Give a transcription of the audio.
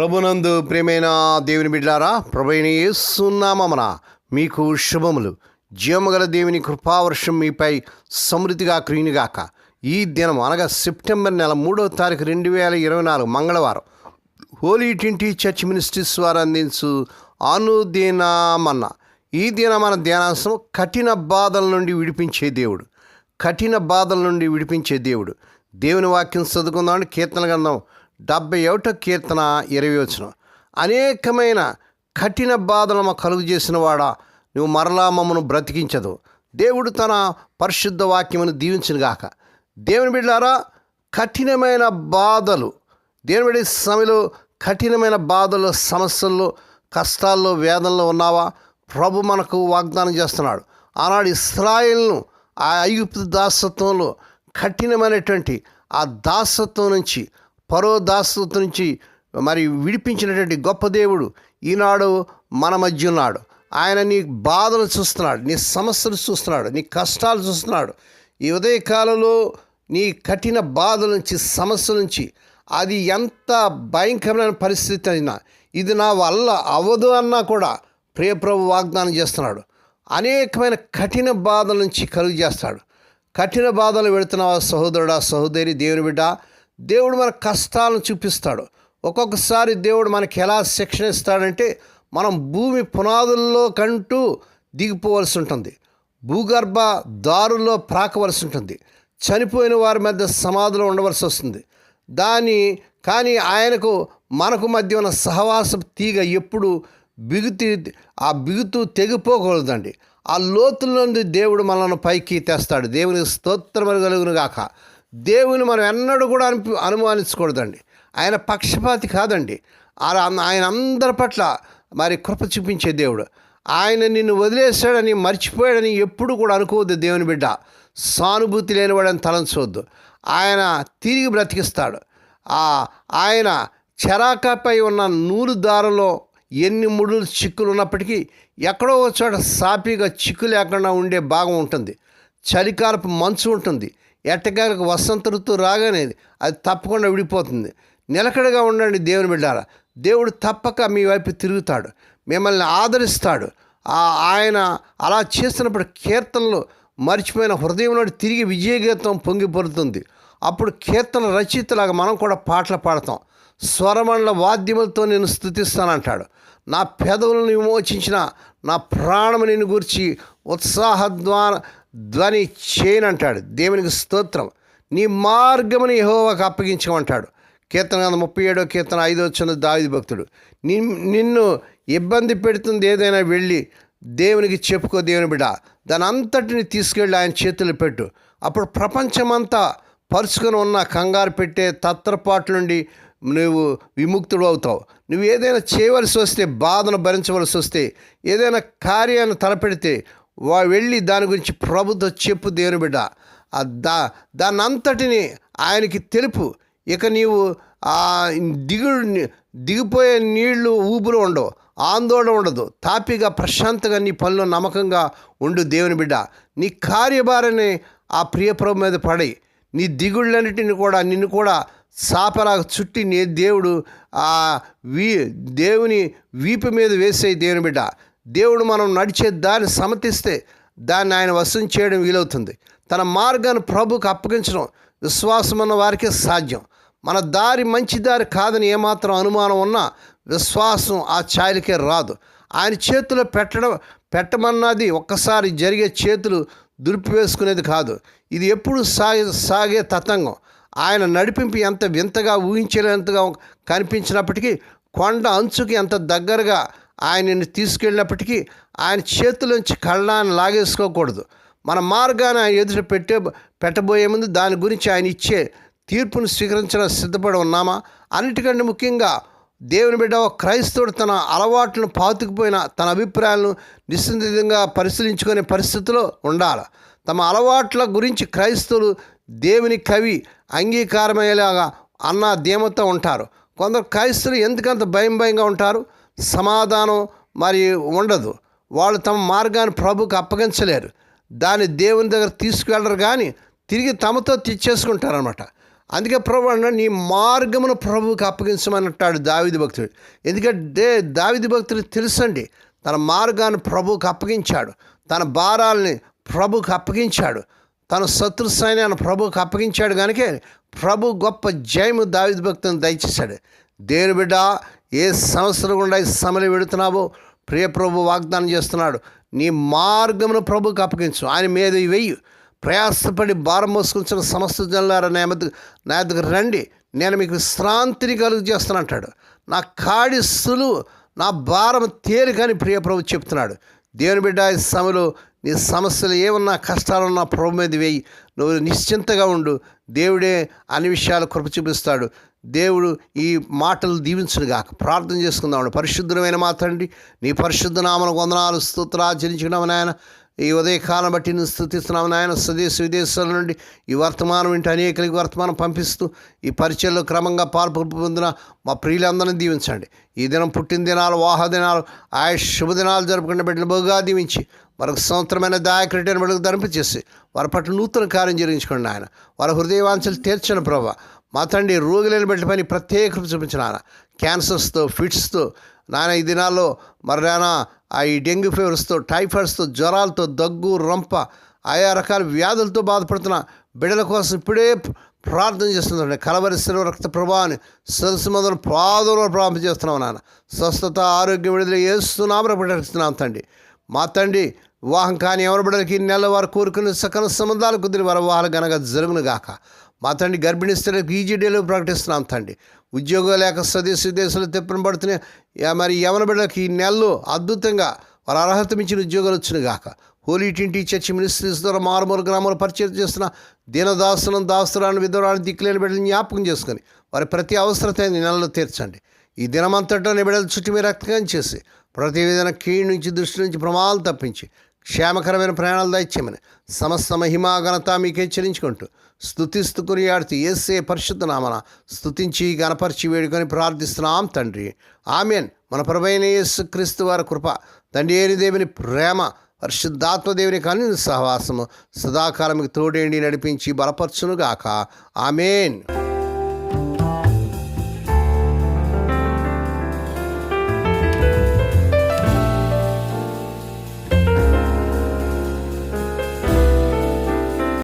ప్రభునందు ప్రేమైన దేవుని బిడ్డారా ప్రభైన యేసునామమున మీకు శుభములు. జీవముగల దేవుని కృపావర్షం మీపై సమృద్ధిగా క్రీనిగాక ఈ దినం అనగా సెప్టెంబర్ నెల మూడో తారీఖు రెండు వేల ఇరవై నాలుగు మంగళవారం. హోలీ ట్వంటీ చర్చ్ మినిస్ట్రీస్ వారు అందించు అనుదినమన్న. ఈ దిన మన ధ్యానాంశం కఠిన బాధల నుండి విడిపించే దేవుడు. కఠిన బాధల నుండి విడిపించే దేవుడు. దేవుని వాక్యం చదువుకుందామని కీర్తన గ్రంథం డెబ్బై ఒకటో కీర్తన ఇరవై వచ్చిన. అనేకమైన కఠిన బాధలు మా కలుగు చేసిన వాడా నువ్వు మరలా మమ్మను బ్రతికించదు. దేవుడు తన పరిశుద్ధ వాక్యమును దీవించునుగాక. దేవుని బిడ్డారా కఠినమైన బాధలు దేవుని బిడ్డ సమయంలో కఠినమైన బాధలు సమస్యల్లో కష్టాల్లో వేదనలో ఉన్నావా? ప్రభు మనకు వాగ్దానం చేస్తున్నాడు. ఆనాడు ఇస్రాయిల్ను ఆ ఐగుప్తు దాసత్వంలో కఠినమైనటువంటి ఆ దాసత్వం నుంచి పరో దాసత్వం నుంచి మరి విడిపించినటువంటి గొప్ప దేవుడు ఈనాడు మన మధ్య ఉన్నాడు. ఆయన నీ బాధలు చూస్తున్నాడు నీ సమస్యలు చూస్తున్నాడు నీ కష్టాలు చూస్తున్నాడు. ఈ ఉదయకాలంలో నీ కఠిన బాధల నుంచి సమస్య నుంచి అది ఎంత భయంకరమైన పరిస్థితి అయినా ఇది నా వల్ల అవ్వదు అన్నా కూడా ప్రియప్రభు వాగ్దానం చేస్తున్నాడు. అనేకమైన కఠిన బాధల నుంచి కలుగు చేస్తాడు. కఠిన బాధలు పెడుతున్నావా సహోదరుడా సహోదరి దేవుని బిడ్డ దేవుడు మన కష్టాలను చూపిస్తాడు. ఒక్కొక్కసారి దేవుడు మనకి ఎలా శిక్షణ ఇస్తాడంటే మనం భూమి పునాదుల్లో కంటూ దిగిపోవలసి ఉంటుంది. భూగర్భ దారుల్లో ప్రాకవలసి ఉంటుంది. చనిపోయిన వారి మధ్య సమాధిలో ఉండవలసి వస్తుంది. దాని కానీ ఆయనకు మనకు మధ్య ఉన్న సహవాస తీగ ఎప్పుడు బిగుతి ఆ బిగుతు తెగిపోకూడదండి. ఆ లోతుల నుండి దేవుడు మనల్ని పైకి తెస్తాడు. దేవునికి స్తోత్రములు కలుగును గాక దేవుని మనం ఎన్నడూ కూడా అను అనుమానించకూడదండి. ఆయన పక్షపాతి కాదండి. ఆయన అందరి పట్ల మరి కృప చూపించే దేవుడు. ఆయన నిన్ను వదిలేశాడని మర్చిపోయాడని ఎప్పుడు కూడా అనుకోవద్దు దేవుని బిడ్డ. సానుభూతి లేనివాడని తలంచవద్దు. ఆయన తిరిగి బ్రతికిస్తాడు. ఆయన చెరాకపై ఉన్న నూలు దారంలో ఎన్ని ముడులు చిక్కులు ఉన్నప్పటికీ ఎక్కడో చోట సాపిగా చిక్కు లేకుండా ఉండే భాగం ఉంటుంది. చలికాలపు మంచు ఉంటుంది. ఎట్టకాలకు వసంత ఋతువు రాగానే అది తప్పకుండా విడిపోతుంది. నిలకడగా ఉండండి దేవుని బిడ్డారా. దేవుడు తప్పక మీ వైపు తిరుగుతాడు. మిమ్మల్ని ఆదరిస్తాడు. ఆ ఆయన అలా చేస్తున్నప్పుడు కీర్తనలు మర్చిపోయిన హృదయంలో తిరిగి విజయగీతం పొంగిపడుతుంది అప్పుడు కీర్తన రచయితలాగా మనం కూడా పాటలు పాడతాం. స్వరమండల వాద్యములతో నేను స్థుతిస్తానంటాడు. నా పెదవులను విమోచించిన నా ప్రాణము నిన్ను గురించి ఉత్సాహద్వాన ధ్వని చేయనంటాడు దేవునికి స్తోత్రం. నీ మార్గముని యహోవాకు అప్పగించమంటాడు కీర్తన కదా ముప్పై ఏడో కీర్తన ఐదో వచ్చిన దావిది భక్తుడు నిన్- నిన్ను ఇబ్బంది పెడుతుంది ఏదైనా వెళ్ళి దేవునికి చెప్పుకో దేవుని బిడ్డ. దాని అంతటిని తీసుకెళ్ళి ఆయన చేతులు పెట్టు. అప్పుడు ప్రపంచమంతా పరుచుకొని ఉన్న కంగారు పెట్టే తత్రపాటు నుండి నువ్వు విముక్తుడు అవుతావు. నువ్వు ఏదైనా చేయవలసి వస్తే బాధను భరించవలసి వస్తే ఏదైనా కార్యాన్ని తలపెడితే వా వెళ్ళి దాని గురించి ప్రభుతో చెప్పు దేవుని బిడ్డ. ఆ దా దాని అంతటిని ఆయనకి తెలుపు. ఇక నీవు దిగు దిగుడు దిగిపోయే నీళ్ళు ఊబులు ఉండవు. ఆందోళన ఉండదు. తాపిగా ప్రశాంతంగా నీ పనిలో నమ్మకంగా ఉండు దేవుని బిడ్డ. నీ కార్యభారాన్ని ఆ ప్రియప్రభు మీద పడి నీ దిగుళ్ళన్నిటిని కూడా నిన్ను కూడా సాపలాగా చుట్టి నీ దేవుడు ఆ వీ దేవుని వీపు మీద వేసే దేవుని బిడ్డ. దేవుడు మనం నడిచే దాన్ని సమతిస్తే దాన్ని ఆయన వశం చేయడం వీలవుతుంది. తన మార్గాన్ని ప్రభుకు అప్పగించడం విశ్వాసం ఉన్న వారికే సాధ్యం. మన దారి మంచి దారి కాదని ఏమాత్రం అనుమానం ఉన్నా విశ్వాసం ఆ ఛాయలకే రాదు. ఆయన చేతిలో పెట్టడం పెట్టమన్నది ఒక్కసారి జరిగే చేతులు దులిపివేసుకునేది కాదు. ఇది ఎప్పుడు సాగే సాగే తతంగం. ఆయన నడిపింపు ఎంత వింతగా ఊహించలేంతగా కనిపించినప్పటికీ కొండ అంచుకి ఎంత దగ్గరగా ఆయనని తీసుకెళ్ళినప్పటికీ ఆయన చేతిలోంచి కళ్ళాన్ని లాగేసుకోకూడదు. మన మార్గాన్ని ఆయన ఎదుట పెట్టే పెట్టబోయే ముందు దాని గురించి ఆయన ఇచ్చే తీర్పును స్వీకరించడం సిద్ధపడి ఉన్నామా? అన్నిటికంటే ముఖ్యంగా దేవుని బిడ్డ క్రైస్తవుడు తన అలవాట్లను పాతుకుపోయిన తన అభిప్రాయాలను నిశ్చింతంగా పరిశీలించుకునే పరిస్థితిలో ఉండాలి. తమ అలవాట్ల గురించి క్రైస్తవులు దేవుని కవి అంగీకారమయ్యేలాగా అన్న ధీమతో ఉంటారు. కొందరు క్రైస్తవులు ఎందుకంత భయం భయంగా ఉంటారు? సమాధానం మరి ఉండదు. వాళ్ళు తమ మార్గాన్ని ప్రభుకు అప్పగించలేరు. దాన్ని దేవుని దగ్గర తీసుకువెళ్ళరు కానీ తిరిగి తమతో తెచ్చేసుకుంటారనమాట అందుకే ప్రభు అన్నాడు నీ మార్గమును ప్రభువుకి అప్పగించమన్నట్టాడు దావిది భక్తుడు. ఎందుకంటే దావిది భక్తుడు తెలుసండి తన మార్గాన్ని ప్రభువుకి అప్పగించాడు. తన భారాల్ని ప్రభువుకి అప్పగించాడు. తన శత్రు సైన్యాన్ని ప్రభువుకి అప్పగించాడు కనుక ప్రభు గొప్ప జయము దావిది భక్తుని దయచేశాడు. దేవుని బిడ్డ ఏ సమస్యలు గుండా ఈ సమలు వెడుతున్నావో ప్రియ ప్రభు వాగ్దానం చేస్తున్నాడు. నీ మార్గమును ప్రభుకి అప్పగించు. ఆయన మీద వెయ్యి ప్రయాసపడి భారం మోసుకుంటున్న సమస్త జనులారా నా నా దగ్గర రండి. నేను మీకు విశ్రాంతిని కలుగు చేస్తానంటాడు నా కాడి సులువు నా భారం తేలికని ప్రియప్రభు చెప్తున్నాడు. దేవుని బిడ్డ సమలు సమయంలో నీ సమస్యలు ఏమన్నా కష్టాలున్నా ప్రభు మీద వేయి. నువ్వు నిశ్చింతగా ఉండు. దేవుడే అన్ని విషయాలు కృప చూపిస్తాడు. దేవుడు ఈ మాటలు దీవించునుగాక ప్రార్థన చేసుకుందాం పరిశుద్ధమైన మాత్రండి నీ పరిశుద్ధ నామన వందనాలు స్తోత్రాచరించుకున్నాము నాయన. ఈ ఉదయకాలం బట్టి నేను స్థుతిస్తున్నాము నాయన. స్వదేశ విదేశాల నుండి ఈ వర్తమానం వింటే అనేకలకి వర్తమానం పంపిస్తూ ఈ పరిచయలో క్రమంగా పాల్పొ పొందిన మా ప్రియులందరినీ దీవించండి. ఈ దినం పుట్టిన దినాలు వాహ దినాలు ఆయా శుభదినాలు జరుపుకున్న బిడ్డలు బహుగా దీవించి మరొక సంవత్సరమైన దాయకరిటైన బిడ్డలకు ధరింపచేసి వారి పట్ల నూతన కార్యం జరిగించుకోండి ఆయన వారి హృదయవాంఛలు తీర్చను ప్రభావ మా తండ్రి రోగులైన బిడ్డ పని ప్రత్యేక చూపించిన ఆయన క్యాన్సర్స్తో ఫిట్స్తో నాయన ఈ దినాల్లో మరి నాయన ఆ ఈ డెంగ్యూ ఫీవర్స్తో టైఫాయిడ్స్తో జ్వరాలతో దగ్గు రొంప ఆయా రకాల వ్యాధులతో బాధపడుతున్న బిడ్డల కోసం ఇప్పుడే ప్రార్థన చేస్తున్నాను కలవరి శిలువ రక్త ప్రభావాన్ని సరస్సు మొదలు పాదంలో ప్రారంభం చేస్తున్నాం నాన్న స్వస్థత ఆరోగ్యం విడుదల చేస్తున్నాం ప్రకటిస్తున్నాం తండ్రి. మా తండ్రి వివాహం కాని ఎవరి బిడ్డలకి నెల వారు కోరుకుని సకల సంబంధాలు కుదిరి వారి వివాహాలు గనక జరుగును గాక. మా తండ్రి గర్భిణీ స్త్రీలకు ఈజీ డేలో ప్రకటిస్తున్నాం తండ్రి. ఉద్యోగం లేక స్వదేశ విదేశాలు తిప్పని పడుతున్నాయి మరి యవన బిడ్డలకి ఈ నెలలో అద్భుతంగా వారు అర్హత మించిన ఉద్యోగాలు వచ్చినాయి గాక. హోలీ టింటి చర్చి మినిస్ట్రీస్ ద్వారా మారుమూల గ్రామాలు పరిచయం చేస్తున్న దీనదాసనం దాసరాన్ని విధవరాన్ని దిక్కులేని బిడ్డలు జ్ఞాపకం చేసుకొని వారి ప్రతి అవసరత ఈ నెలలో తీర్చండి. ఈ దినమంతటా నీ బిడ్డల చుట్టూ మీరు రక్తం చేసి ప్రతి విధంగా కీడు నుంచి దృష్టి నుంచి ప్రమాదాలు తప్పించి క్షేమకరమైన ప్రయాణాలు దయచేయమని సమస్త మహిమా ఘనత మీకే చెల్లించుకుంటూ స్థుతిస్తూ కొనియాడుతూ ఏసే పరిశుద్ధ నామన స్థుతించి గణపరిచి వేడుకొని ప్రార్థిస్తున్నాం తండ్రి. ఆమెన్. మన ప్రభైన యేసు క్రీస్తు వారి కృప తండ్రి ఏని దేవుని ప్రేమ పరిశుద్ధాత్మ దేవుని కానీ సహవాసము సదాకాలమికి తోడేండి నడిపించి బలపరచునుగాక. ఆమెన్.